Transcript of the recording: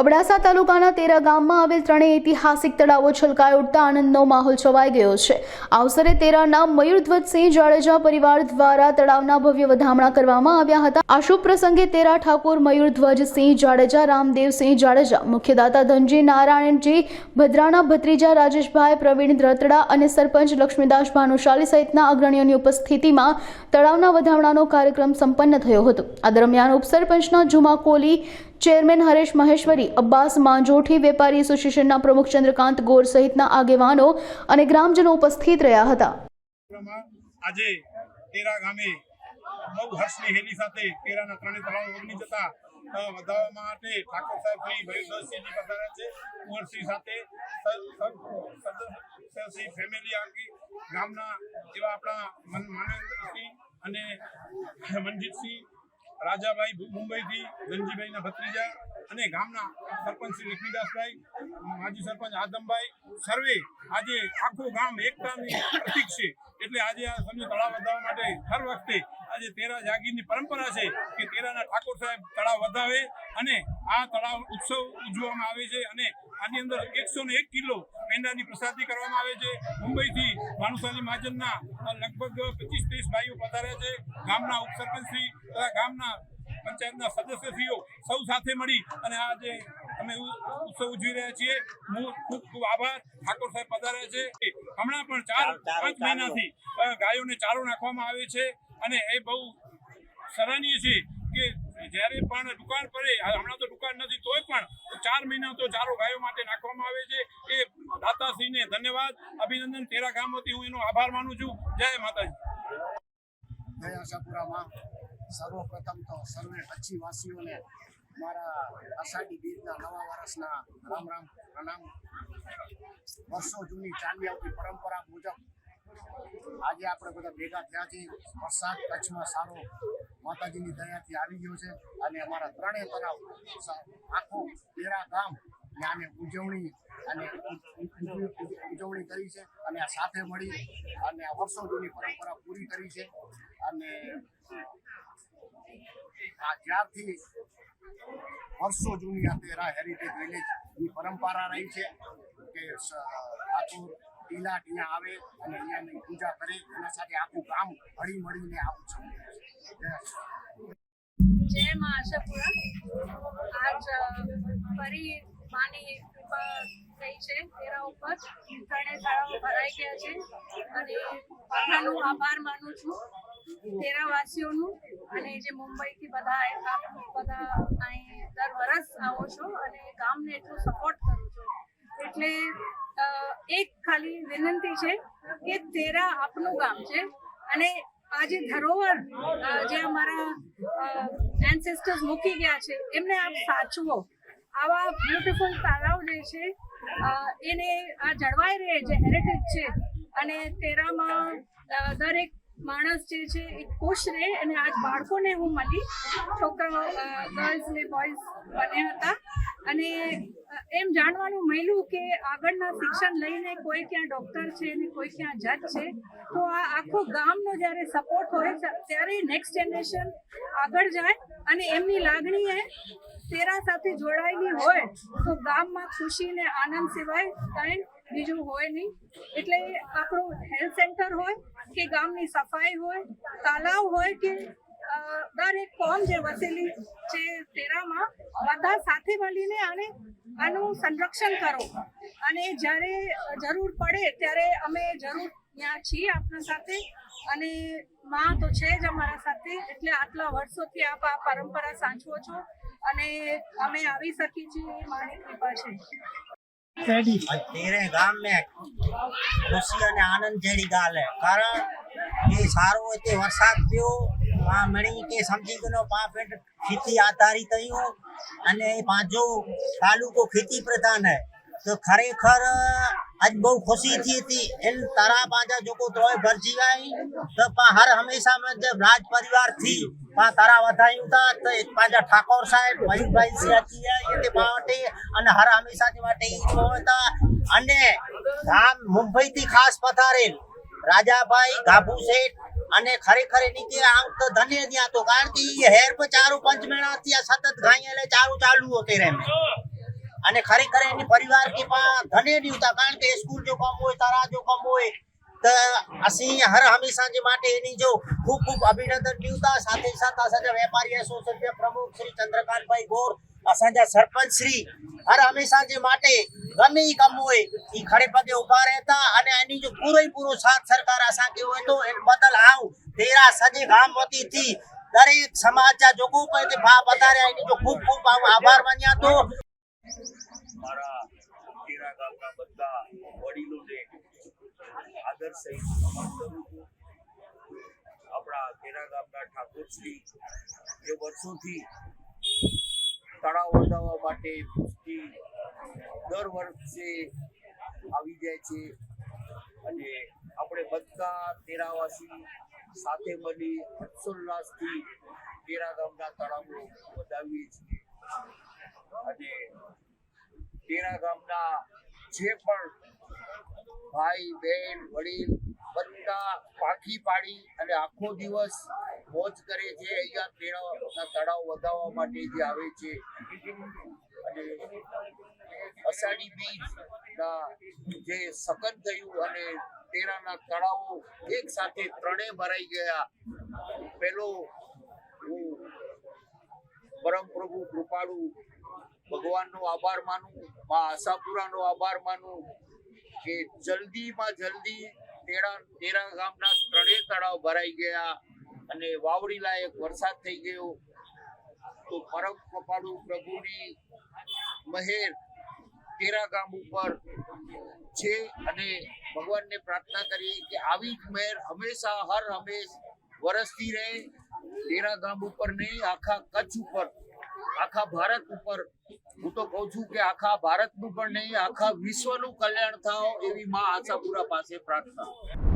અબડાસા તાલુકાના તેરા ગામમાં આવેલ ત્રણેય ઐતિહાસિક તળાવો છલકાઈ ઉઠતા આનંદનો માહોલ છવાઈ ગયો છે. અવસરે તેરાના મયુરધ્વજસિંહ જાડેજા પરિવાર દ્વારા તળાવના ભવ્ય વધામણા કરવામાં આવ્યા હતા. આ શુભ પ્રસંગે તેરા ઠાકોર મયુરધ્વજસિંહ જાડેજા, રામદેવસિંહ જાડેજા, મુખ્યદાતા ધનજી નારાયણજી, ભદ્રાણા ભત્રીજા રાજેશભાઈ, પ્રવીણ રતડા અને સરપંચ લક્ષ્મીદાસ ભાનુશાલી સહિતના અગ્રણીઓની ઉપસ્થિતિમાં તળાવના વધામણાનો કાર્યક્રમ સંપન્ન થયો હતો. આ દરમિયાન ઉપસરપંચના જુમા કોલી ચેરમેન હરેશ મહેશ્વરી અબ્બાસ માંજોઠી વેપારી એસોસિએશનના પ્રમુખ ચંદ્રકાંત ગોર સહિતના આગેવાનો અને ગ્રામજનો ઉપસ્થિત રહ્યા હતા. આજે તેરા ગામે બહુ હર્ષની હેલી સાથે તેરાના ત્રણે તળાવ ઓગની જતા અ, વધાવવા માટે ઠાકોર સાહેબ શ્રી મયુરદાસજીની પધાર્યા છે. કુંવરસિંહ સાથે સ- સ- ફેમિલી આખી ગામના જેવા આપણા મન માનવેન્દ્રસિંહ અને મનજીતસિંહ રાજાભાઈ મુંબઈથી ધનજીભાઈના ભત્રીજા અને ગામના સરપંચ શ્રી લક્ષ્મીદાસભાઈ માજી સરપંચ આદમભાઈ, સર્વે આજે આખું ગામ એકતાની પ્રતિક છે. એટલે આજે આ સૌને તળાવ વધાવવા માટે હર વખતે આજે તેરા જાગીરની પરંપરા છે કે તેરાના ઠાકોર સાહેબ તળાવ વધાવે અને આ તળાવ ઉત્સવ ઉજવવામાં આવે છે અને આની અંદર એકસો ને એક કિલો પેંડાની પ્રસાદી કરવામાં આવે છે. મુંબઈથી ભાનુશાલી મહાજનના લગભગ પચીસ ત્રીસ ભાઈઓ પધાર્યા છે. ગામના ઉપસરપંચશ્રી તથા ગામના પંચાયતના સદસ્યશ્રીઓ સૌ સાથે મળી અને આજે અમે ઉત્સવ ઉજવી રહ્યા છીએ. હું ખૂબ ખૂબ આભાર. ઠાકોર સાહેબ પધાર્યા છે. હમણાં પણ ચાર પાંચ મહિનાથી ગાયોને ચારો નાખવામાં આવે છે અને એ બહુ સરાહનીય છે કે જ્યારે પણ દુકાન પડે હમણાં તો દુકાન નથી તોય પણ ચાર મહિના તો ચારો ગાયો માટે નાખવામાં આવે છે. એ ધન્યવાદ, અભિનંદન, તેરા ગામ વતી હું એનો આભાર માનું છું. જય માતાજી. જય આશાપુરામાં સર્વપ્રથમ તો સર્વે કચ્છી વાસીઓને મારા અષાઢી બીજના નવા વર્ષના રામ રામ પ્રણામ. વર્ષો જૂની ચાલી આવતી પરંપરા મુજબ આજે આપણે બધા ભેગા થયા છીએ. વરસાદ કચ્છમાં સારો માતાજીની દયાથી આવી ગયો છે અને અમારા ત્રણેય તરફ આખું તેરા ગામ ને ઉજવણી અને ઉજવણી કરી છે અને આ સાથે મળી અને આ વર્ષો જૂની પરંપરા પૂરી કરી છે અને આ જ્યારથી વર્ષો જૂની આ તેરા હેરિટેજ વિલેજની પરંપરા રહી છે કે ઠાકોર ટીલા ટીલા આવે અને અહીંયાની પૂજા કરે, એના સાથે આખું ગામ હળી મળીને આવું છે. જય મા આશાપુરા. આજ ફરી કૃપા થઈ છે તેરા ઉપર ત્રણે તળાવો ભરાઈ ગયા છે. અને બધાનું આભાર માનું છું તેરાવાસીઓનું. અને જે મુંબઈથી બધા આપ બધા અહીં દર વરસ આવો છો અને ગામને એટલું સપોર્ટ કરો છો. એટલે એક ખાલી વિનંતી છે કે તેરા આપનું ગામ છે. અને આજે ધરોવર જે અમારા એન્સેસ્ટર્સ મૂકી ગયા છે, એમને આપ સાચવો. આવા બ્યુટિફુલ તાલાવ જે છે એને આ જળવાઈ રહે જે હેરિટેજ છે, અને તેરામાં દરેક માણસ જે છે એ ખુશ રહે અને આજ બાળકોને હું મળી. છોકરાઓ ગર્લ્સ ને બોયઝ બને હતા. અને એમ જાણવાનું મળ્યું કે આગળના શિક્ષણ લઈને કોઈ ક્યાં ડૉક્ટર છે ને કોઈ ક્યાં જજ છે, તો આ આખો ગામનો જ્યારે સપોર્ટ હોય, ત્યારે નેક્સ્ટ જનરેશન આગળ જાય અને એમની લાગણી એ તેરા સાથે જોડાયેલી હોય તો ગામમાં ખુશી ને આનંદ સિવાય કાંઈ બીજું હોય નહીં. એટલે આપણું હેલ્થ સેન્ટર હોય કે ગામની સફાઈ હોય, તાલાવ હોય કે દરેક ફોર્મ જે વસેલી છે તેરામાં બધા સાથે મળીને આને આનું સંરક્ષણ કરો. અને જ્યારે જરૂર પડે ત્યારે અમે જરૂર ત્યાં છીએ આપણા સાથે. અને માં તો છે જ અમારા સાથે, એટલે આટલા વર્ષોથી આપ આ પરંપરા સાચવો છો. અને અમે આવી શકી છીએ એ મારી કૃપા છે आज तेरे गाम में ખુશી અને આનંદ જેડી ગાલ હે કારણ એ સારો તે વરસાદ થયો આ મણી કે સમજી ગયો પા પેટ ખેતી આધારિત થયું અને એ પાંચો તાલુકો ખેતી પ્રધાન હે તો ખરેખર આજ બહુ ખુશી थी थी इन तारा पांचा जो को तोय भरजी गई तो पा हर हमेशा में जब राज परिवार थी पा तारा વધાયું તા તો એક પાજા ઠાકોર સાહેબ મયુરભાઈ સિયાચી એ તે માટે અને હર હંમેશા તે માટે ઈ હતા અને ગામ મુંબઈ થી ખાસ પધારેલ રાજાભાઈ ગાભુ શેઠ અને ખરેખર એની કે આમ તો ધન્ય ત્યાં તો કારણ કે ઈ હેર પર ચારું પંચ મહિના થી આ સતત ગાય એટલે ચારું ચાલુ હોતે રહે અને ખરેખર એની પરિવાર કે પણ ધને નહીં હોતા, કારણ કે સ્કૂલ જો કામ હોય તારા જો કામ હોય, તો અસી હર હંમેશા જે માટે એની જો ખૂબ ખૂબ અભિનંદન નીવતા, સાથે સાથે અસાજા વેપારી એસોસિએશનના પ્રમુખ શ્રી ચંદ્રકાંતભાઈ ગોર અસાજા સરપંચ શ્રી હર હંમેશા જે માટે ગમે એ કામ હોય એ ખડે પગે ઊભા રહેતા અને એની જો પૂરો પૂરો સાથ સરકાર અસાંકી હોય તો એ બદલ આવ, તેરા સજે ગામ વતીથી દરેક સમાજના જોગો પર ભાવ વધારે, એની જો ખૂબ ખૂબ આભાર માન્યા તો મારા તેરા ગામના બધા વડીલોને આદર સહિત નમન કરું છું. આપણા તેરા ગામના ઠાકોરશ્રી જે વર્ષોથી તળાવ વધાવવા માટે દર વર્ષે આવી જાય છે અને આપણે બધા તેરાવાસી સાથે મળી હર્ષોલ્લાસથી તેરા ગામના તળાવો વધાવીએ છીએ. અને તેરા ગામના જે પણ ભાઈ, બહેન, વડીલ બધા પાખી પાડી અને આખો દિવસ મોજ કરે છે. અહીંયા તેરાના તળાવ વધાવવા માટે જે આવે છે. અને અષાઢી બીજના જે સકન થયું અને તેરાના તળાવો એક સાથે ત્રણે ભરાઈ ગયા. પેલો પરમ પ્રભુ કૃપાળુ ભગવાનનો આભાર માનું, મા આશાપુરાનો આભાર માનું કે જલ્દીમાં જલ્દી તેરા તેરા ગામના ત્રણેય તળાવ ભરાઈ ગયા અને વાવડી લાયક વરસાદ થઈ ગયો. તો પરમ કૃપાળુ પ્રભુની મહેર તેરા ગામ ઉપર છે અને ભગવાનને પ્રાર્થના કરીએ કે આવી જ મહેર હંમેશા, હર હંમેશ વરસતી રહે. તેરા ગામ ઉપર નહીં, આખા કચ્છ ઉપર. આખા ભારત ઉપર, હું તો કહું છું કે આખા ભારતનું પણ નહીં, આખા વિશ્વનું કલ્યાણ થાવ એવી માં આશાપુરા પાસે પ્રાર્થના.